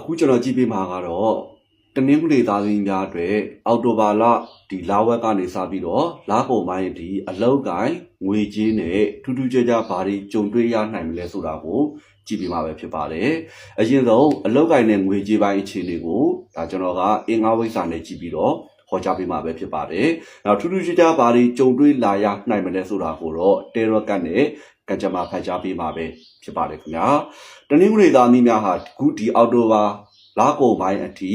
အခုကျွန်တော်ကြည့်ပေးမှာကတော့တနင်္ဂနွေသားသမီးများအတွက်အောက်တိုဘာလဒီလာဝက်ကနေစပြီးတော့လာကုန်ပိုင်းဒီအလောက်ကိုင်းငွေကြေးနဲ့ထူးထူးခြားခြားဘာတွေကြုံတွေ့ရနိုင်မလဲဆိုတာကိုကြည့်ပေးမှာပဲဖြစ်ပါတယ်။အရင်ဆုံးအလောက်ကိုင်းနဲ့ငွေကြေးပိုင်းအခြေအနေကိုဒါကျွန်တော်ကအင်္ဂါဝိဇ္ဇာနဲ့ကြည့်ပြီးတော့ဟောကြားပေးမှာပဲဖြစ်ပါတယ်။နောက်ထူးထူးခြားခြားဘာတွေကြုံတွေ့လာရနိုင်မလဲဆိုတာကိုတော့တေရော့ကတ်နဲ့ ကကြမ္မာဖတ်ကြားပေးမှာပဲဖြစ်ပါတယ်ခင်ဗျာ။တနင်္ဂနွေသားသမီးများဟာအခုဒီအောက်တိုဘာလာကုန်ပိုင်းအထိ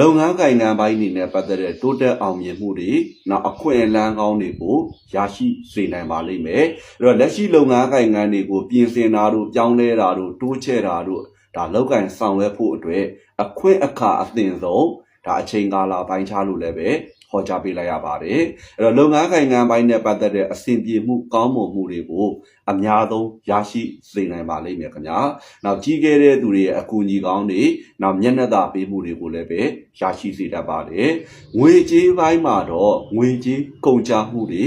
လုပ်ငန်းကိုင်ငံပိုင်းအနေနဲ့ပတ်သက်တဲ့တိုးတက်အောင်မြင်မှုတွေနောက်အခွင့်အလမ်းကောင်းတွေကိုရရှိစေနိုင်ပါလိမ့်မယ်။အဲ့တော့လက်ရှိလုပ်ငန်းကိုင်ငံတွေကိုပြင်ဆင်တာတို့ပြောင်းလဲတာတို့တိုးချဲ့တာတို့ဒါလောက်ကင်ဆောင်ရွက်ဖို့အတွက်အခွင့်အခါအသင့်ဆုံးဒါအချိန်ကာလပိုင်းခြားလို့လည်းပဲ ဟောကြားပေးလိုက်ရပါတယ်။အဲ့တော့လုပ်ငန်းကိုင်ငံပိုင်းနဲ့ပတ်သက်တဲ့အဆင်ပြေမှုကောင်းမွန်မှုတွေကိုအများဆုံးရရှိစေနိုင်ပါလိမ့်မယ်ခင်ဗျာ။နောက်ကြီးခဲ့တဲ့သူတွေရဲ့အကူအညီကောင်းတွေနောက်မျက်နှာသာပေးမှုတွေကိုလည်းပဲရရှိစေတတ်ပါတယ်။ငွေကြေးပိုင်းမှာတော့ငွေကြေးကုန်ကျမှုတွေ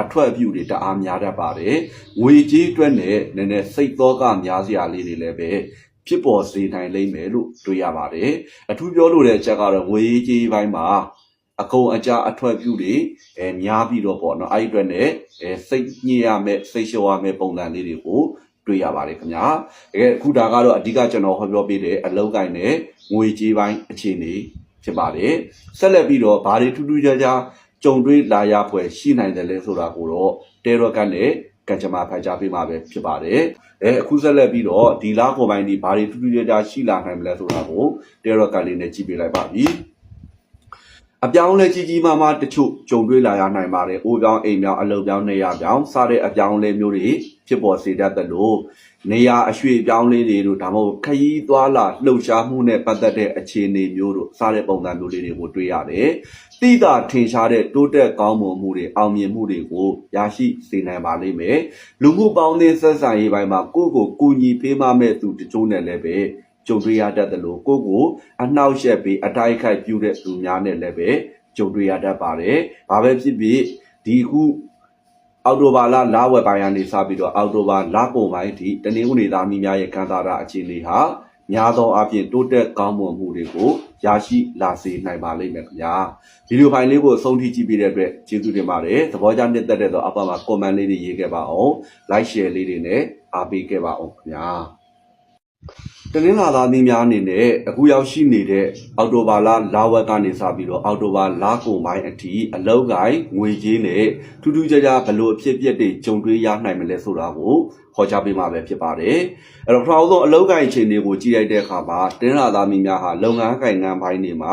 အထွက်အပြုတွေတအားများတတ်ပါတယ်။ငွေကြေးအတွက်နဲ့နည်းနည်းစိတ်သောကများစရာလေးတွေလည်းပဲဖြစ်ပေါ်စေနိုင်လိမ့်မယ်လို့တွေ့ရပါတယ်။အထူးပြောလို့တဲ့အချက်ကတော့ငွေကြေးပိုင်းမှာ အကုန်အကြအထွက်ပြုတွေအဲများပြီးတော့ပေါ့နော်အဲ့ဒီအတွက်နဲ့အဲစိတ်ညစ်ရမယ်စိတ်လျှော့ရမယ်ပုံစံလေးတွေကိုတွေ့ရပါတယ်ခင်ဗျာတကယ်အခုဒါကတော့အဓိကကျွန်တော်ဟောပြောပေးတဲ့အလောက်ကိုင်းနဲ့ငွေကြေးပိုင်းအခြေအနေဖြစ်ပါတယ်ဆက်လက်ပြီးတော့ဘာတွေထူးထူးခြားခြားကြုံတွေ့လာရဖွယ်ရှိနိုင်တယ်လဲဆိုတာကိုတော့တဲရော့ကတ်နဲ့ကံကြမ္မာဖိုက်ကြပေးမှာပဲဖြစ်ပါတယ်အဲအခုဆက်လက်ပြီးတော့ဒီလားကိုပိုင်းဒီဘာတွေထူးထူးခြားခြားရှိလာနိုင်မလဲဆိုတာကိုတဲရော့ကတ်လေးနဲ့ကြည့်ပေးလိုက်ပါပြီ အပြောင်းလဲကြီးကြီးမားမားတချို့ကြုံတွေ့လာရနိုင်ပါတယ်။အိုးပြောင်းအိမ်ပြောင်းအလုပ်ပြောင်းနေရပြောင်းစတဲ့အပြောင်းလဲမျိုးတွေဖြစ်ပေါ်စေတတ်တယ်လို့နေရအရွှေ့ပြောင်းလဲတွေတို့ဒါမှမဟုတ်ခရီးသွားလာလှုပ်ရှားမှုနဲ့ပတ်သက်တဲ့အခြေအနေမျိုးတို့စတဲ့ပုံစံမျိုးလေးတွေကိုတွေ့ရတယ်။တိတာထင်ရှားတဲ့တိုးတက်ကောင်းမွန်မှုတွေအောင်မြင်မှုတွေကိုရရှိစေနိုင်ပါလိမ့်မယ်။လူမှုပေါင်းသင်းဆက်ဆံရေးပိုင်းမှာကိုယ့်ကိုကူညီပေးမမဲ့သူတချို့နဲ့လည်းပဲ ကြုံတွေ့ရတတ်တယ်လို့ကိုယ့်ကိုအနှောက်အယှက်ပြီးအတိုက်ခိုက်ပြုတဲ့သူများနဲ့လည်းပဲကြုံတွေ့ရတတ်ပါတယ်။ဘာပဲဖြစ်ဖြစ်ဒီခုအောက်တိုဘာလလာဝက်ပိုင်းကနေစပြီးတော့အောက်တိုဘာလကုန်ပိုင်းအထိတနင်္ဂနွေသားမိများရဲ့ခံစားတာအခြေအနေဟာများသောအားဖြင့်တိုးတက်ကောင်းမွန်မှုတွေကိုရရှိလာစေနိုင်ပါလိမ့်မယ်ခင်ဗျာဗီဒီယိုဖိုင်လေးကိုအဆုံးထိကြည့်ပြီးတဲ့အတွက်ကျေးဇူးတင်ပါတယ်သဘောကျနှစ်သက်တဲ့တော့အောက်ပါမှာ comment လေးတွေရေးခဲ့ပါအောင် like share လေးတွေနဲ့အားပေးခဲ့ပါအောင်ခင်ဗျာ တနင်္လာသားသမီးများအနေနဲ့အခုရောက်ရှိနေတဲ့အော်တိုဘာလလာဝက်ကနေစပြီးတော့အော်တိုဘာလကုန်ပိုင်းအထိအလောက်ကိုင်းငွေကြေးနဲ့ထူးထူးခြားခြားဘယ်လိုအဖြစ်အပျက်တွေကြုံတွေ့ရနိုင်မလဲဆိုတာကို ဟောကြားပေးမှာပဲဖြစ်ပါတယ်။အဲ့တော့ပထမဆုံးအလောက်ကိုင်းအခြေအနေကိုကြည့်လိုက်တဲ့အခါမှာတနင်္လာသားသမီးများဟာလုပ်ငန်းကိုင်ငန်းပိုင်းတွေမှာ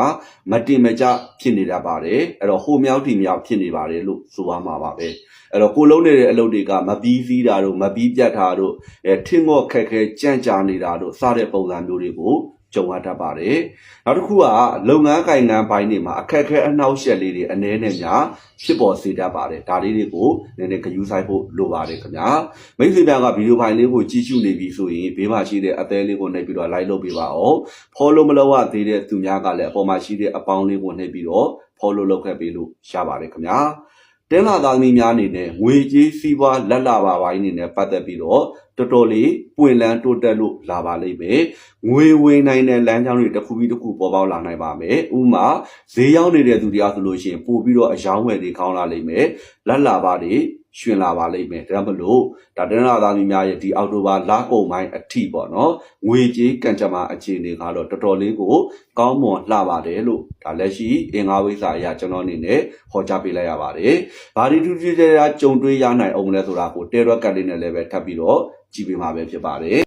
မတင်မကျဖြစ်နေတတ်ပါတယ်။အဲ့တော့ဟိုမြောက်ဒီမြောက်ဖြစ်နေပါတယ်လို့ဆိုရမှာပါပဲ။အဲ့တော့ကိုလုံးနေတဲ့အလုပ်တွေကမပြီးစည်းတာတို့မပြီးပြတ်တာတို့အဲထင်းမော့ခက်ခဲကြန့်ကြာနေတာတို့စတဲ့ပုံစံမျိုးတွေကို ကြုံရတတ်ပါတယ်။နောက်တစ်ခုကလုပ်ငန်းကိုင်ငန်းပိုင်းတွေမှာအခက်အခဲအနှောက်အယှက်လေးတွေအနည်းနဲ့များဖြစ်ပေါ်စေတတ်ပါတယ်။ဒါလေးတွေကိုနည်းနည်းဂရုစိုက်ဖို့လိုပါတယ်ခင်ဗျာ။မိတ်ဆွေများကဗီဒီယိုဖိုင်လေးကိုကြည့်ရှုနေပြီဆိုရင်ဘေးမှာရှိတဲ့အသေးလေးကိုနှိပ်ပြီးတော့ like လုပ်ပေးပါအောင်။ follow မလုပ်ရသေးတဲ့သူများကလည်းအပေါ်မှာရှိတဲ့အပေါင်းလေးကိုနှိပ်ပြီးတော့ follow လုပ်ခဲ့ပေးလို့ရပါတယ်ခင်ဗျာ။ တင်းလာသားသမီးများအနေနဲ့ငွေကြေးစီးပွားလက်လာပါပိုင်းအနေနဲ့ပတ်သက်ပြီးတော့တော်တော်လေးပွင့်လန်းတိုးတက်လို့လာပါလိမ့်မယ်။ငွေဝင်နိုင်တဲ့လမ်းကြောင်းတွေတစ်ခုပြီးတစ်ခုပေါ်ပေါက်လာနိုင်ပါမယ်။ဥပမာဈေးရောက်နေတဲ့သူတရားဆိုလို့ရှိရင်ပို့ပြီးတော့အယောင်းဝယ်တွေကောင်းလာလိမ့်မယ်။လက်လာပါတွေ ရှင်လာပါလိမ့်မယ်။ဒါကြောင့်မလို့ဒါတင်းလာသားသမီးများရဲ့ဒီအောက်တိုဘာလကုန်ပိုင်းအထိပေါ့နော်။ငွေကြေးကံကြမ္မာအခြေအနေကတော့တော်တော်လေးကိုကောင်းမွန်လှပါတယ်လို့ဒါလက်ရှိအင်္ဂါဝိဇ္ဇာအရာကျွန်တော်အနေနဲ့ဟောကြားပေးလိုက်ရပါတယ်။ဘာဒီထူးထူးခြားခြားကြုံတွေ့ရနိုင်အောင်လဲဆိုတာကိုတဲရွက်ကတ်လေးနဲ့လည်းပဲထပ်ပြီးတော့ကြည့်ပေးမှာပဲဖြစ်ပါတယ်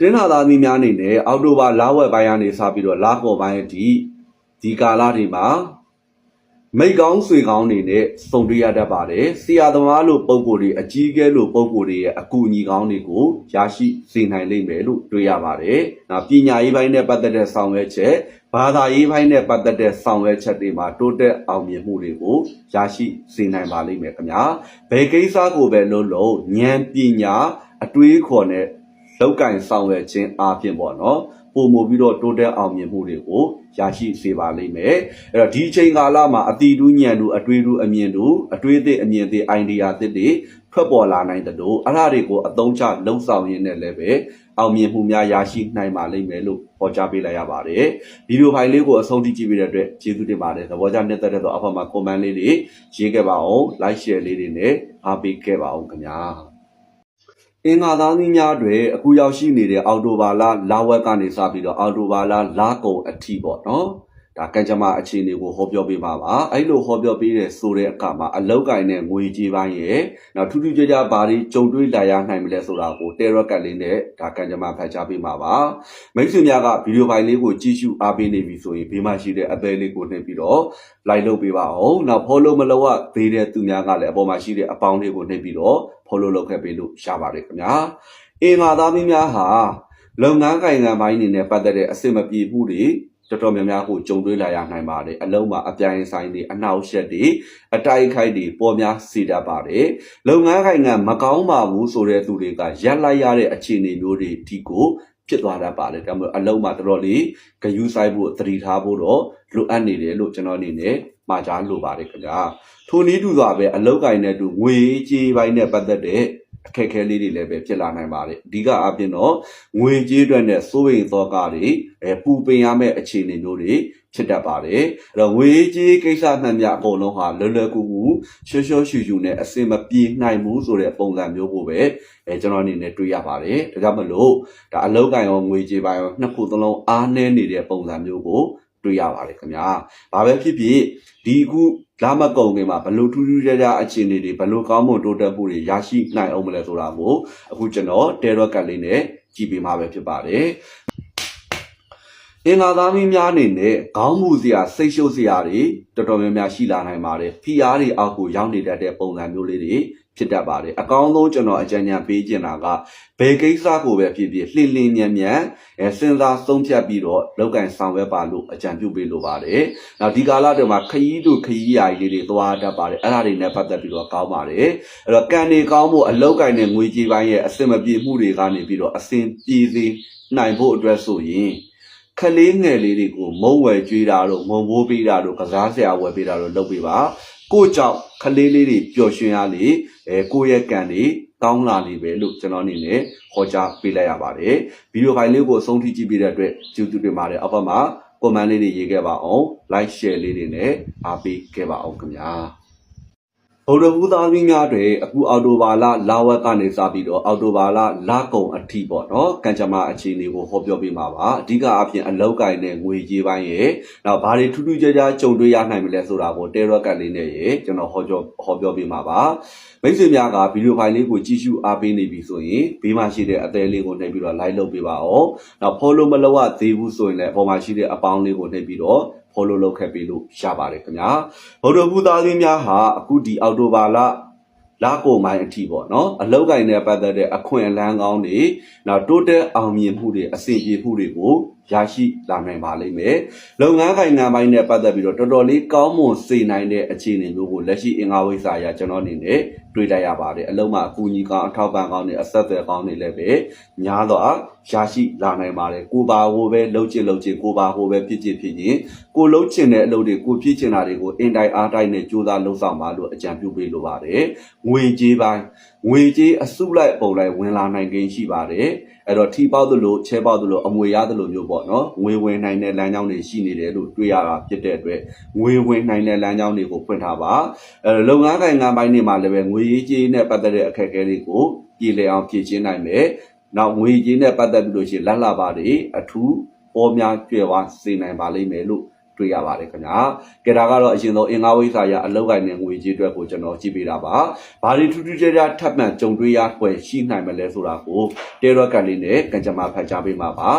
တင်းလာသားသမီးများအနေနဲ့အောက်တိုဘာလဝက်ပိုင်းကနေစပြီးတော့လပေါ်ပိုင်းအထိဒီကာလတွေမှာ မိတ်ကောင်းဆွေကောင်းတွေနဲ့စုံတွေ့ရတတ်ပါတယ်ဆရာသမားလို့ပုံကိုယ်တွေအကြီးအကဲလို့ပုံကိုယ်တွေရဲ့အကူအညီကောင်းတွေကိုရရှိစေနိုင်လိမ့်မယ်လို့တွေ့ရပါတယ်။နောက်ပညာရေးပိုင်းနဲ့ပတ်သက်တဲ့ဆောင်ရွက်ချက်ဘာသာရေးပိုင်းနဲ့ပတ်သက်တဲ့ဆောင်ရွက်ချက်တွေမှာတိုးတက်အောင်မြင်မှုတွေကိုရရှိစေနိုင်ပါလိမ့်မယ်ခင်ဗျာ။ဘယ်ကိစ္စကိုပဲလုံးလုံးဉာဏ်ပညာအတွေးအခေါ်နဲ့လောက်ကင်ဆောင်ရွက်ခြင်းအပြင်ပေါ့နော် ပုံမူပြီးတော့တိုးတက်အောင်မြင်မှုတွေကိုရရှိစေပါလိမ့်မယ်အဲ့တော့ဒီအချိန်ကာလမှာအတီတူးညံတူအတွေးတူအမြင်တူအတွေးသစ်အမြင်သစ် idea သစ်တွေထွက်ပေါ်လာနိုင်တယ်လို့အဲ့ဒါတွေကိုအသုံးချလှုပ်ဆောင်ရင်းနဲ့လည်းပဲအောင်မြင်မှုများရရှိနိုင်ပါလိမ့်မယ်လို့ဟောကြားပေးလိုက်ရပါတယ်ဗီဒီယိုဖိုင်လေးကိုအဆုံးထိကြည့်ပေးတဲ့အတွက်ကျေးဇူးတင်ပါတယ်သဘောကျနှစ်သက်တဲ့ဆိုအဖက်မှာ comment လေးတွေရေးခဲ့ပါအောင် like share လေးတွေနဲ့အားပေးခဲ့ပါအောင်ခင်ဗျာ အင်္ဂါသားသီးများတွေအခုရောက်ရှိနေတဲ့အော်တိုဘာလလာဝက်ကနေစပြီးတော့အော်တိုဘာလလာကုံအထိပေါ့နော်ဒါကံကြမ္မာအခြေအနေကိုဟောပြောပေးပါပါအဲ့လိုဟောပြောပေးတဲ့ဆိုတဲ့အခါမှာအလောက်ကင်နဲ့ငွေကြေးပိုင်းရဲ့နောက်ထူးထူးခြားခြားဘာတွေကြုံတွေ့လာရနိုင်မလဲဆိုတာကိုတဲရော့ကတ်လေးနဲ့ဒါကံကြမ္မာဖတ်ကြားပေးပါပါမိတ်ဆွေများကဗီဒီယိုဖိုင်လေးကိုကြည့်ရှုအားပေးနေပြီဆိုရင်ဘေးမှာရှိတဲ့အသေးလေးကိုနှိပ်ပြီးတော့ like လုပ်ပေးပါအောင်နောက် follow မလုပ်ရသေးတဲ့သူများကလည်းအပေါ်မှာရှိတဲ့အပေါင်းလေးကိုနှိပ်ပြီးတော့ follow လုပ်ခဲ့ပေးလို့ရပါတယ်ခင်ဗျာအင်္ဂါသားမင်းများဟာလုပ်ငန်းကိုင်ငံပိုင်းအနေနဲ့ပတ်သက်တဲ့အဆင်မပြေမှုတွေတော်တော်များများကိုကြုံတွေ့လာရနိုင်ပါတယ်အလုံးမှာအပြိုင်ဆိုင်တွေအနှောက်အယှက်တွေအတိုက်အခိုက်တွေပေါ်များစေတတ်ပါတယ်လုပ်ငန်းကိုင်ငံမကောင်းပါဘူးဆိုတဲ့သူတွေကရက်လိုက်ရတဲ့အခြေအနေမျိုးတွေဒီကိုဖြစ်သွားတတ်ပါတယ်ဒါမှမဟုတ်အလုံးမှာတော်တော်လေးဂယူးဆိုင်ဖို့သတိထားဖို့တော့လိုအပ်နေတယ်လို့ကျွန်တော်အနေနဲ့ မှာကြားလိုပါတယ်ခင်ဗျာထိုနည်းတူစွာပဲအလောက်ကင်နဲ့တူငွေကြေးပိုင်းနဲ့ပတ်သက်တဲ့အခက်အခဲလေးတွေလည်းပဲဖြစ်လာနိုင်ပါတယ်အဓိကအပြင်တော့ငွေကြေးအတွက်နဲ့စိုးရိမ်သောကတွေအဲပူပင်ရမယ့်အခြေအနေမျိုးတွေဖြစ်တတ်ပါတယ်အဲ့တော့ငွေကြေးကိစ္စမှန်များအကုန်လုံးဟာလွယ်လွယ်ကူကူရှော့ရှော့ရှူရှူနဲ့အစင်မပြေနိုင်ဘူးဆိုတဲ့ပုံစံမျိုးကိုပဲအဲကျွန်တော်အနေနဲ့တွေ့ရပါတယ်ဒါကြောင့်မလို့ဒါအလောက်ကင်ရောငွေကြေးပိုင်းရောနှစ်ခုသလုံးအားနည်းနေတဲ့ပုံစံမျိုးကို တွေ့ရပါတယ်ခင်ဗျာ။ဘာပဲဖြစ်ဖြစ်ဒီအခုလာမကုံခင်မှာဘလို့ထူးထူးခြားခြားအခြေအနေတွေဘလို့ကောင်းမွန်တိုးတက်မှုတွေရရှိနိုင်အောင်မလဲဆိုတာကိုအခုကျွန်တော်တဲရော့ကတ်လေးနဲ့ကြည့်ပေးမှာပဲဖြစ်ပါတယ်။ အင်္ဂါသားမင်းများအနေနဲ့ခေါင်းမူစရာစိတ်ရှုပ်စရာတွေတော်တော်များများရှိလာနိုင်ပါတယ်။ဖီအားတွေအောက်ကိုရောက်နေတတ်တဲ့ပုံစံမျိုးလေးတွေဖြစ်တတ်ပါတယ်အကောင်းဆုံးကျွန်တော်အကြံဉာဏ်ပေးချင်တာကဘယ်ကိစ္စကိုပဲဖြစ်ဖြစ်လှင်လင်းမြန်မြန်အဲစဉ်းစားဆုံးဖြတ်ပြီးတော့လောက်ကင်ဆောင်ရွက်ပါလို့အကြံပြုပေးလိုပါတယ်။နောက်ဒီကာလတွေမှာခရီးတို့ခရီးရာကြီးလေးတွေသွားတတ်ပါတယ်အဲ့ဒါတွေနဲ့ပတ်သက်ပြီးတော့ကောင်းပါတယ်။အဲ့တော့ကံတွေကောင်းဖို့အလောက်ကင်နဲ့ငွေကြေးပိုင်းရဲ့အစင်မပြေမှုတွေကနေပြီးတော့အစင်ပြေစေနိုင်ဖို့အတွက်ဆိုရင် ခလေးငယ်လေးတွေကိုမုံဝယ်ကျွေးတာတို့မုံဘိုးပေးတာတို့ကစားစရာဝယ်ပေးတာတို့လုပ်ပေးပါကို့ကြောင့်ခလေးလေးတွေပျော်ရွှင်ရလေအဲကိုယ့်ရဲ့ကံတွေကောင်းလာနေပဲလို့ကျွန်တော်အနေနဲ့ဟောကြားပေးလိုက်ရပါတယ်ဗီဒီယိုဖိုင်လေးကိုအဆုံးထိကြည့်ပေးတဲ့အတွက်ကျေးဇူးတင်ပါတယ်အောက်ဘက်မှာ comment လေးတွေရေးခဲ့ပါအောင် like share လေးတွေနဲ့အားပေးခဲ့ပါအောင်ခင်ဗျာ ဗုဒ္ဓဘုသားသမီးများတွေအခုအော်တိုဘာလလာဝက်ကနေစပြီးတော့အော်တိုဘာလလာကုံအထိပေါ့နော်ကံကြမ္မာအခြေအနေကိုဟောပြောပေးမှာပါအဓိကအပြင်အလောက်ကင်နဲ့ငွေကြေးပိုင်းရဲ့နောက်ဘာတွေထူးထူးခြားခြားကြုံတွေ့ရနိုင်မလဲဆိုတာကိုတဲရော့ကတ်လေးနဲ့ရေကျွန်တော်ဟောပြောဟောပြောပေးမှာပါမိတ်ဆွေများကဗီဒီယိုဖိုင်လေးကိုကြည့်ရှုအားပေးနေပြီဆိုရင်ဘေးမှာရှိတဲ့အသေးလေးကိုနှိပ်ပြီးတော့ like လုပ်ပေးပါအောင်နောက် follow မလုပ်ရသေးဘူးဆိုရင်လည်းအပေါ်မှာရှိတဲ့အပေါင်းလေးကိုနှိပ်ပြီးတော့ follow လုပ်ခဲ့ပြီးလို့ရပါတယ်ခင်ဗျာဗုဒ္ဓဘုသားသင်းများဟာအခုဒီအောက်တိုဘာလလာကိုမိုင်းအထိပေါ့နော်အလောက်ကင်နဲ့ပတ်သက်တဲ့အခွင့်အလမ်းကောင်းတွေနောက်တိုးတက်အောင်မြင်မှုတွေအဆင်ပြေမှုတွေကို ရရှိလာနိုင်ပါလိမ့်မယ်လုပ်ငန်းကိုင်ငံပိုင်းနဲ့ပတ်သက်ပြီးတော့တော်တော်လေးကောင်းမွန်စေနိုင်တဲ့အခြေအနေမျိုးကိုလက်ရှိအင်္ဂါဝိဇ္ဇာအရကျွန်တော်အနေနဲ့တွေ့လိုက်ရပါတယ်အလုံးမှာအကူအညီကောင်းအထောက်ပံ့ကောင်းတွေအဆက်အသွယ်ကောင်းတွေလည်းပဲများတော့ရရှိလာနိုင်ပါတယ်ကိုပါဟိုပဲလှုပ်ချင်လှုပ်ချင်ကိုပါဟိုပဲဖြစ်ချင်ဖြစ်ရင်ကိုလှုပ်ချင်တဲ့အလုပ်တွေကိုဖြစ်ချင်တာတွေကိုအင်တိုင်းအားတိုင်းနဲ့ကြိုးစားလှုပ်ဆောင်ပါလို့အကြံပြုပေးလိုပါတယ်ငွေကြေးပိုင်းငွေကြေးအစုလိုက်ပုံလိုက်ဝင်လာနိုင်ခြင်းရှိပါတယ် အဲ့တော့ထီပေါက်သလိုချဲပေါက်သလိုအမွေရသလိုမျိုးပေါ့နော်ငွေဝင်နိုင်တဲ့လမ်းကြောင်းတွေရှိနေတယ်လို့တွေ့ရတာဖြစ်တဲ့အတွက်ငွေဝင်နိုင်တဲ့လမ်းကြောင်းတွေကိုဖွင့်ထားပါအဲ့တော့လုပ်ငန်းကိုင်ငန်းပိုင်းတွေမှာလည်းပဲငွေရေးကြေးနဲ့ပတ်သက်တဲ့အခက်အခဲတွေကိုပြည်လည်အောင်ဖြည့်ရှင်းနိုင်မယ်နောက်ငွေကြေးနဲ့ပတ်သက်ပြီးလို့ရှိရင်လက်လာပါတွေအထူးပေါ်များကျွယ်ဝစေနိုင်ပါလိမ့်မယ်လို့ တွေ့ရပါတယ်ခင်ဗျာကဲဒါကတော့အရင်ဆုံးအင်္ဂါဝိစာရအလောက်ကိုင်းနဲ့ငွေကြေးအတွက်ကိုကျွန်တော်ကြည့်ပေးတာပါဘာတွေထူးထူးခြားခြားထပ်မံကြုံတွေ့ရဖွယ်ရှိနိုင်မလဲဆိုတာကိုတဲရော့ကန်လေးနဲ့ကံကြမ္မာဖတ်ကြားပေးမှာပါ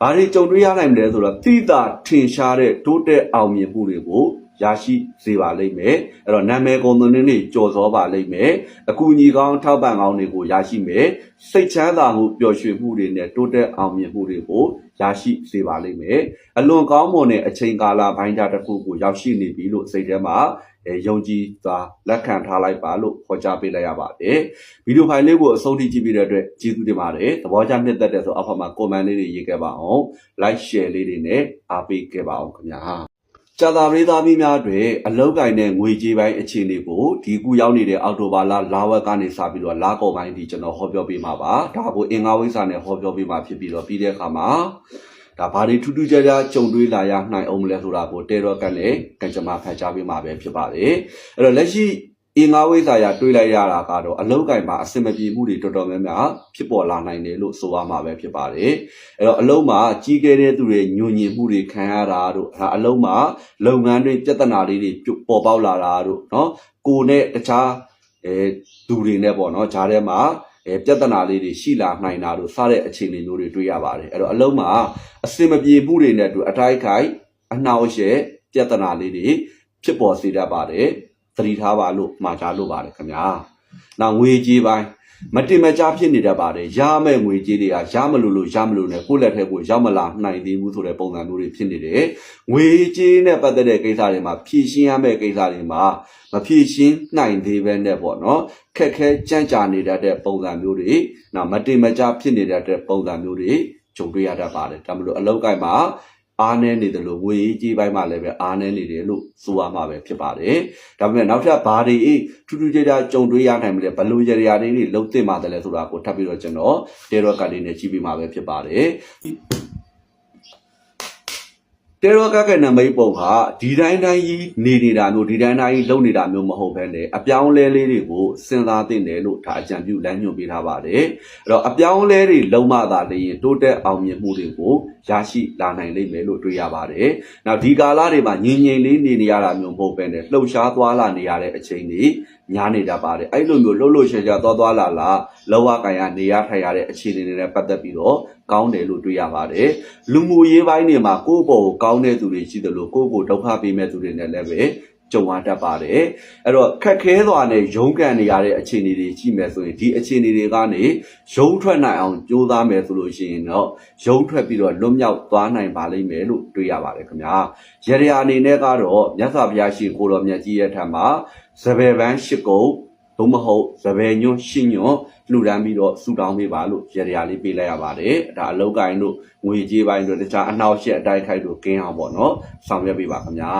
ဘာတွေကြုံတွေ့ရနိုင်မလဲဆိုတော့တိတာထင်ရှားတဲ့တိုးတက်အောင်မြင်မှုတွေကို ရရှိစေပါလိမ့်မယ်အဲ့တော့နာမည်ကုန်သွင်းတွေကြော်စောပါလိမ့်မယ်အကူအညီကောင်းထောက်ပံ့ကောင်းတွေကိုရရှိမယ်စိတ်ချမ်းသာမှုပျော်ရွှင်မှုတွေနဲ့တိုးတက်အောင်မြင်မှုတွေကိုရရှိစေပါလိမ့်မယ်အလွန်ကောင်းမွန်တဲ့အချိန်ကာလပိုင်းခြားတစ်ခုကိုရောက်ရှိနေပြီလို့စိတ်ထဲမှာအဲယုံကြည်စွာလက်ခံထားလိုက်ပါလို့ခေါ်ကြားပေးလိုက်ရပါတယ်ဗီဒီယိုဖိုင်လေးကိုအဆုံးထိကြည့်ပြီးတဲ့အတွက်ကျေးဇူးတင်ပါတယ်သဘောကျနှစ်သက်တဲ့ဆိုအောက်ဖက်မှာ comment လေးတွေရေးခဲ့ပါအောင် like share လေးတွေနဲ့အားပေးခဲ့ပါအောင်ခင်ဗျာ ကြာသာပရိသတ်များတွေအလောက်ကင်တဲ့ငွေကြေးပိုင်းအခြေအနေကိုဒီကူရောက်နေတဲ့အော်တိုဘာလလာဝက်ကနေစပြီးတော့လာကော်ပိုင်းဒီကျွန်တော်ဟောပြောပေးမှာပါဒါကိုအင်္ဂါဝိဇ္ဇာနဲ့ဟောပြောပေးမှာဖြစ်ပြီးတော့ပြီးတဲ့အခါမှာဒါဘာတွေထူးထူးခြားခြားကြုံတွေ့လာရနိုင်အောင်မလဲဆိုတာကိုတေရော့ကန်နဲ့ကံကြမ္မာဖတ်ကြားပေးမှာပဲဖြစ်ပါတယ်အဲ့တော့လက်ရှိ အင်္ဂါဝိသရာတွေးလိုက်ရတာကတော့အလောက်ကိုင်မှာအစင်မပြေမှုတွေတော်တော်များများဖြစ်ပေါ်လာနိုင်တယ်လို့ဆိုရမှာပဲဖြစ်ပါတယ်။အဲတော့အလုံးမှာကြီးခဲ့တဲ့သူတွေညွညင်မှုတွေခံရတာတို့ဒါအလုံးမှာလုပ်ငန်းတွေပြဿနာလေးတွေပေါ်ပေါက်လာတာတို့နော်ကိုနဲ့တခြားအဲသူတွေနဲ့ပေါ့နော်ဂျားထဲမှာအဲပြဿနာလေးတွေရှိလာနိုင်တာတို့စတဲ့အခြေအနေမျိုးတွေတွေ့ရပါတယ်။အဲတော့အလုံးမှာအစင်မပြေမှုတွေနဲ့အတူအတိုက်ခိုက်အနှောက်အယှက်ပြဿနာလေးတွေဖြစ်ပေါ်စေတတ်ပါတယ်။ သတိထားပါလို့မှာကြားလို့ပါတယ်ခင်ဗျာနောက်ငွေကြီးပိုင်းမတင်မကြဖြစ်နေတတ်ပါတယ်ရမဲ့ငွေကြေးတွေကရမလို့လို့ရမလို့နဲ့ကိုယ့်လက်ထဲကိုရောက်မလာနိုင်သေးဘူးဆိုတဲ့ပုံစံမျိုးတွေဖြစ်နေတယ်ငွေကြေးနဲ့ပတ်သက်တဲ့ကိစ္စတွေမှာဖြည့်ရှင်းရမယ့်ကိစ္စတွေမှာမဖြည့်ရှင်းနိုင်သေးပဲနဲ့ပေါ့နော်ခက်ခဲကြမ်းကြာနေတတ်တဲ့ပုံစံမျိုးတွေနောက်မတင်မကြဖြစ်နေတတ်တဲ့ပုံစံမျိုးတွေကြုံတွေ့ရတတ်ပါတယ်ဒါမလို့အလောက်ကိုက်မှာ အားနည်းနေတယ်လို့ငွေကြီးပိုင်းမှာလည်းပဲအားနည်းနေတယ်လို့ဆိုရမှာပဲဖြစ်ပါတယ်။ဒါပေမဲ့နောက်ထပ်ဘာတွေထူးထူးခြားခြားကြုံတွေ့ရနိုင်မလဲဘယ်လိုကြရာတွေလုံးသိမှတယ်လဲဆိုတာကိုထပ်ပြီးတော့ကျွန်တော်တေရော့ကတ်လေးနဲ့ကြည့်ပြီးမှာပဲဖြစ်ပါတယ်။ တေရော့ကတ်ကနံပါတ်ပုံဟာဒီတိုင်းတိုင်းကြီးနေနေတာမျိုးဒီတိုင်းတိုင်းကြီးလုံနေတာမျိုးမဟုတ်ဘဲနဲ့အပြောင်းလဲလေးတွေကိုစဉ်းစားသင့်တယ်လို့ဒါအကြံပြုလမ်းညွှန်ပေးထားပါတယ်။အဲ့တော့အပြောင်းလဲတွေလုံးမသာလျင်တိုးတက်အောင်မြင်မှုတွေကိုရရှိလာနိုင်လိမ့်မယ်လို့တွေးရပါတယ်။နောက်ဒီကာလတွေမှာငြိမ်ငြိမ်လေးနေနေရတာမျိုးမဟုတ်ဘဲနဲ့လှုပ်ရှားသွားလာနေရတဲ့အချိန်တွေ များနေတတ်ပါတယ်အဲ့လိုမျိုးလှုပ်လှုပ်ရှားရှားသွားသွားလာလာလောဝကန်ရနေရထိုင်ရတဲ့အခြေအနေတွေနဲ့ပတ်သက်ပြီးတော့ကောင်းတယ်လို့တွေးရပါတယ်လူမှုရေးပိုင်းတွေမှာကိုယ့်ဘောကိုကောင်းတဲ့သူတွေရှိတယ်လို့ကိုယ့်ကိုဒုက္ခပေးမဲ့သူတွေနဲ့လည်းပဲ ကြုံရတတ်ပါတယ်အဲ့တော့ခက်ခဲစွာနဲ့ရုန်းကန်နေရတဲ့အခြေအနေတွေရှိမယ်ဆိုရင်ဒီအခြေအနေတွေကနေရုန်းထွက်နိုင်အောင်ကြိုးစားမယ်ဆိုလို့ရှိရင်တော့ရုန်းထွက်ပြီးတော့လွတ်မြောက်သွားနိုင်ပါလိမ့်မယ်လို့တွေးရပါတယ်ခင်ဗျာရရအနေနဲ့ကတော့မြတ်စွာဘုရားရှင်ကိုတော်မြတ်ကြီးရဲ့ထံမှာစပယ်ပန်းရှစ်ကုတ် သို့မဟုတ်စပယ်ညွန့်ရှစ်ညွန့်လှူဒန်းပြီးတော့ဆူတောင်းပေးပါလို့ရရလေးပေးလိုက်ရပါတယ်ဒါအလောက်ကိုင်းတို့ငွေကြေးပိုင်းတို့တခြားအနှောက်အယှက်အတိုက်ခိုက်တို့ကင်းအောင်ပေါ့နော်ဆောင်ရွက်ပေးပါခင်ဗျာ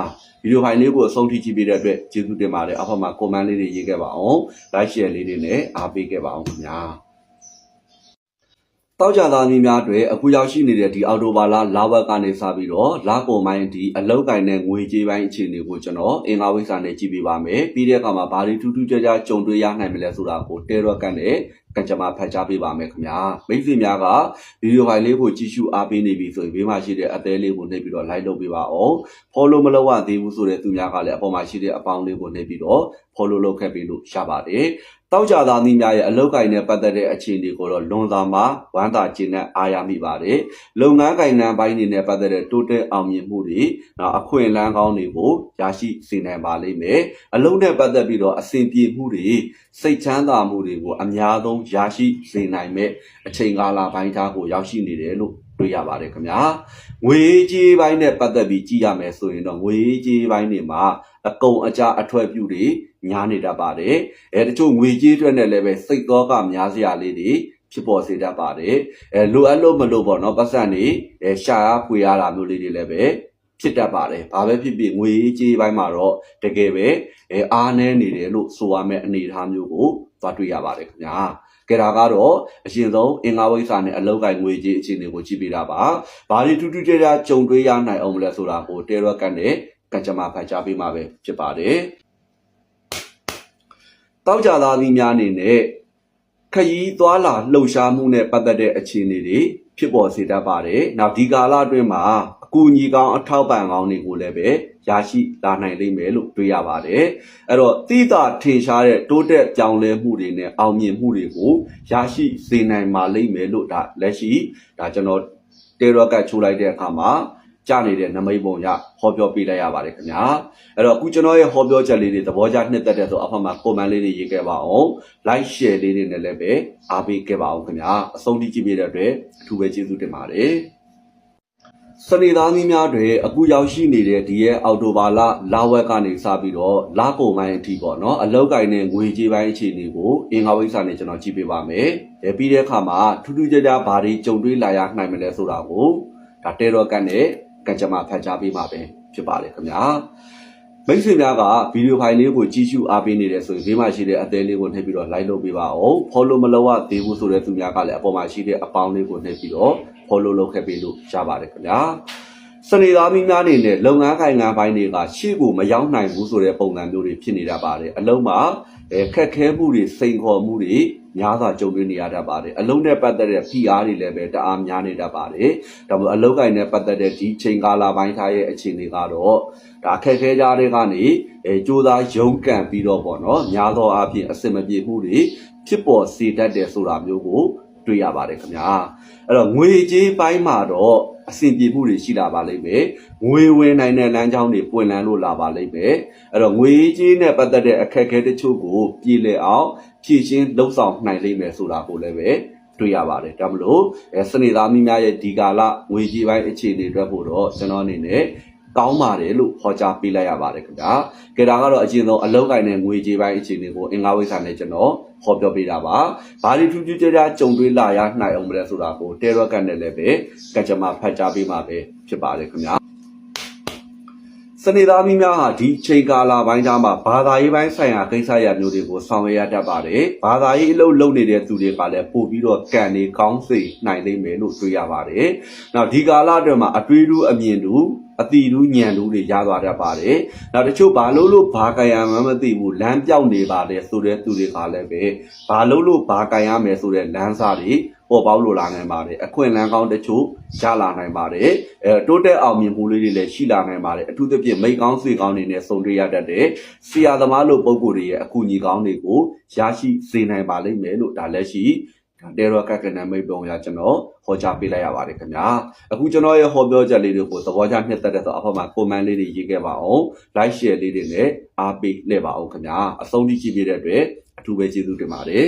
ဗီဒီယိုဖိုင်လေးကိုအဆုံးထိကြည့်ပေးတဲ့အတွက်ကျေးဇူးတင်ပါတယ်အောက်မှာကွန်မန့်လေးတွေရေးခဲ့ပါအောင် like share လေးတွေနဲ့အားပေးခဲ့ပါအောင်ခင်ဗျာ တောက်ကြသားမီးများတွေအခုရောက်ရှိနေတဲ့ဒီအော်တိုဘာလာလာဝက်ကနေစပြီးတော့လာကုန်ပိုင်းဒီအလောက်ကင်တဲ့ငွေကြေးပိုင်းအခြေအနေကိုကျွန်တော်အင်္ဂါဝိစာနဲ့ကြည့်ပေးပါမယ်ပြီးတဲ့အခါမှာဘာတွေထူးထူးခြားခြားကြုံတွေ့ရနိုင်မလဲဆိုတာကိုတေရော့ကန်နဲ့ကံကြမ္မာဖတ်ကြားပေးပါမယ်ခင်ဗျာမိတ်ဆွေများကဗီဒီယိုဖိုင်လေးကိုကြည့်ရှုအားပေးနေပြီဆိုရင်ဘေးမှာရှိတဲ့အသေးလေးကိုနှိပ်ပြီးတော့ like လုပ်ပေးပါအောင် follow မလုပ်ရသေးဘူးဆိုတဲ့သူများကလည်းအပေါ်မှာရှိတဲ့အပေါင်းလေးကိုနှိပ်ပြီးတော့ follow လုပ်ခဲ့ပြီးလို့ရပါတယ် တောက်ကြသားသီးများရဲ့အလောက်ကိုင်းနဲ့ပတ်သက်တဲ့အခြေအနေကိုတော့လွန်စွာမှာဝမ်းသာခြင်းနဲ့အားရမိပါတယ်။လုပ်ငန်းကိုင်နံပိုင်းတွေနဲ့ပတ်သက်တဲ့တိုးတက်အောင်မြင်မှုတွေနောက်အခွင့်အလမ်းကောင်းတွေကိုရရှိစေနိုင်ပါလိမ့်မယ်။အလုံးနဲ့ပတ်သက်ပြီးတော့အစဉ်ပြေမှုတွေစိတ်ချမ်းသာမှုတွေကိုအများဆုံးရရှိစေနိုင်မဲ့အချိန်ကာလပိုင်းသားကိုရောက်ရှိနေတယ်လို့ တွေ့ရပါတယ်ခင်ဗျာ။ငွေကြေးပိုင်းနဲ့ပတ်သက်ပြီးကြည့်ရမယ်ဆိုရင်တော့ငွေကြေးပိုင်းတွေမှာအကုန်အကျအထွက်ပြုတွေများနေတတ်ပါတယ်။အဲတချို့ငွေကြေးအတွက်နဲ့လည်းပဲစိတ်သောကများစရာလေးတွေဖြစ်ပေါ်စေတတ်ပါတယ်။အဲလိုအပ်လို့မလို့ပေါ့နော်ပတ်စံနေအဲရှာရဖွေရတာမျိုးလေးတွေလည်းပဲဖြစ်တတ်ပါတယ်။ဘာပဲဖြစ်ဖြစ်ငွေကြေးပိုင်းမှာတော့တကယ်ပဲအဲအားနည်းနေတယ်လို့ဆိုရမယ့်အနေအထားမျိုးကိုသွားတွေ့ရပါတယ်ခင်ဗျာ။ ကဲဒါကတော့အရင်ဆုံးအင်္ဂါဝိဇ္ဇာနဲ့အလောက်ကိုင်ငွေကြေးအခြေအနေကိုကြည့်ပြတာပါ။ဘာတွေထူးထူးခြားခြားကြုံတွေ့ရနိုင်အောင်မလဲဆိုတာကိုတေရော့ကန်နဲ့ကံကြမ္မာဖတ်ကြားပေးမှာပဲဖြစ်ပါတယ်။တောက်ကြသားသီးများအနေနဲ့ခရီးသွားလာလှုပ်ရှားမှုနဲ့ပတ်သက်တဲ့အခြေအနေတွေဖြစ်ပေါ်စေတတ်ပါတယ်။နောက်ဒီကာလအတွင်းမှာအ ကူအညီကောင်းအထောက်ပံ့ကောင်းတွေကိုလည်းပဲရရှိလာနိုင်လိမ့်မယ်လို့တွေးရပါတယ်။အဲ့တော့တိတာထင်ရှားတဲ့တိုးတက်ပြောင်းလဲမှုတွေနဲ့အောင်မြင်မှုတွေကိုရရှိစေနိုင်ပါလိမ့်မယ်လို့ဒါလက်ရှိဒါကျွန်တော်တေရော့ကတ်ချိုးလိုက်တဲ့အခါမှာကြနေတဲ့နမိတ်ပုံရဟောပြောပေးလိုက်ရပါတယ်ခင်ဗျာအဲ့တော့အခုကျွန်တော်ရဲ့ဟောပြောချက်လေးတွေသဘောကျနှစ်သက်တဲ့ဆိုအဖက်မှာ comment လေးတွေရေးခဲ့ပါအောင် like share လေးတွေနဲ့လည်းပဲအားပေးခဲ့ပါအောင်ခင်ဗျာအဆုံးထိကြည့်ပြတဲ့အတွက်အထူးပဲကျေးဇူးတင်ပါတယ် စနေသားမီးများတွေအခုရောက်ရှိနေတဲ့ဒီရဲ့အော်တိုဘာလလာဝက်ကနေစပြီးတော့လာကုန်ပိုင်းအထိပေါ့နော်အလောက်ကင်နဲ့ငွေကြေးပိုင်းအခြေအနေကိုအင်္ဂါဝိဇ္ဇာနဲ့ကျွန်တော်ကြည့်ပေးပါမယ်။အဲပြီးတဲ့အခါမှာထူးထူးခြားခြားဘာတွေကြုံတွေ့လာရနိုင်မလဲဆိုတာကိုဒါတေရော့ကန်နဲ့ကံကြမ္မာဖတ်ကြားပေးပါပဲဖြစ်ပါတယ်ခင်ဗျာမိတ်ဆွေများကဗီဒီယိုဖိုင်လေးကိုကြည့်ရှုအားပေးနေတယ်ဆိုရင်ဘေးမှာရှိတဲ့အသေးလေးကိုနှိပ်ပြီးတော့ like လုပ်ပေးပါအောင် follow မလုပ်ရသေးဘူးဆိုတဲ့သူများကလည်းအပေါ်မှာရှိတဲ့အပေါင်းလေးကိုနှိပ်ပြီးတော့ follow လုပ်ခဲ့ပေးလို့ရပါတယ်ခင်ဗျာစနေသားမီးများအနေနဲ့လုပ်ငန်းခိုင်ငံပိုင်းတွေကရှေ့ကိုမရောက်နိုင်ဘူးဆိုတဲ့ပုံစံမျိုးတွေဖြစ်နေတာပါတယ်အလုံးမှာအဲခက်ခဲမှုတွေစိန်ခေါ်မှုတွေများစွာကြုံတွေ့နေရတတ်ပါတယ်အလုံးနဲ့ပတ်သက်တဲ့ PR တွေလည်းပဲတအားများနေတတ်ပါတယ်ဒါပေမဲ့အလုံးကိုင်းနဲ့ပတ်သက်တဲ့ဒီချိန်ကာလပိုင်းထားရဲ့အခြေအနေကတော့ဒါအခက်ခဲကြားတွေကနေအဲကြိုးစားရုန်းကန်ပြီးတော့ပေါ့နော်များသောအားဖြင့်အစင်မပြေမှုတွေဖြစ်ပေါ်စေတတ်တယ်ဆိုတာမျိုးကို တွေ့ရပါတယ်ခင်ဗျာအဲ့တော့ငွေကြေးပိုင်းမှာတော့အဆင်ပြေမှုတွေရှိလာပါလိမ့်မယ်ငွေဝင်နိုင်တဲ့လမ်းကြောင်းတွေပွင့်လန်းလို့လာပါလိမ့်မယ်အဲ့တော့ငွေကြေးနဲ့ပတ်သက်တဲ့အခက်အခဲတချို့ကိုပြည်လည်အောင်ဖြည့်ရှင်းလှုပ်ဆောင်နိုင်လိမ့်မယ်ဆိုတာကိုလည်းပဲတွေ့ရပါတယ်ဒါမလို့အဲစနေသားမိများရဲ့ဒီကာလငွေကြေးပိုင်းအခြေအနေအတွက်ဖို့တော့ကျွန်တော်အနေနဲ့ ကောင်းပါတယ်လို့ဟောကြားပေးလိုက်ရပါတယ်ခင်ဗျာ။ကြဒါကတော့အကျဉ်းဆုံးအလောက်ကိုင်းတဲ့ငွေကြေးပိုင်းအခြေအနေကိုအင်္ဂါဝိဇ္ဇာနဲ့ကျွန်တော်ဟောပြောပေးတာပါ။ဘာတွေထူးထူးခြားခြားကြုံတွေ့လာရနိုင်အောင်မလဲဆိုတာကိုတဲရော့ကန်နဲ့လည်းပဲကကြမ္မာဖတ်ကြားပေးမှာပဲဖြစ်ပါတယ်ခင်ဗျာ။စနေသားမိများဟာဒီချိန်ကာလပိုင်းသားမှာဘာသာရေးပိုင်းဆိုင်ရာကိစ္စရပ်မျိုးတွေကိုဆောင်ရွက်ရတတ်ပါတယ်။ဘာသာရေးအလုပ်လုပ်နေတဲ့သူတွေကလည်းပို့ပြီးတော့ကံနေကောင်းစေနိုင်လိမ့်မယ်လို့တွေ့ရပါတယ်။နောက်ဒီကာလအတွင်းမှာအတွေးတူအမြင်တူ အတီတူညံတူတွေရသွားတတ်ပါတယ်။နောက်တချို့ဘာလို့လို့ဘာကံရမှန်းမသိဘူးလမ်းပြောင်းနေပါတယ်ဆိုတဲ့သူတွေကလည်းပဲဘာလို့လို့ဘာကံရမယ်ဆိုတဲ့လမ်းစာတွေပေါ်ပေါက်လို့လာနိုင်ပါတယ်အခွင့်အလမ်းကောင်းတချို့ရလာနိုင်ပါတယ်အဲတိုးတက်အောင်မြင်မှုလေးတွေလည်းရှိလာနိုင်ပါတယ်အထူးသဖြင့်မိတ်ကောင်းဆွေကောင်းတွေနဲ့ဆုံတွေ့ရတတ်တဲ့ဆရာသမားလိုပုံကိုယ်တွေရဲ့အကူအညီကောင်းတွေကိုရရှိစေနိုင်ပါလိမ့်မယ်လို့ဒါလက်ရှိ ဒါတဲရောကက်ကနမိတ်ပုံရကျွန်တော်ဟောကြားပေးလိုက်ရပါတယ်ခင်ဗျာအခုကျွန်တော်ရဲ့ဟောပြောချက်လေးတွေကိုသဘောကျနှစ်သက်တဲ့ဆိုအဖေမှာ comment လေးတွေရေးခဲ့ပါအောင် like share လေးတွေနဲ့အားပေးလှည့်ပါအောင်ခင်ဗျာအဆုံးထိကြည့်ပေးတဲ့အတွက်အထူးပဲကျေးဇူးတင်ပါတယ်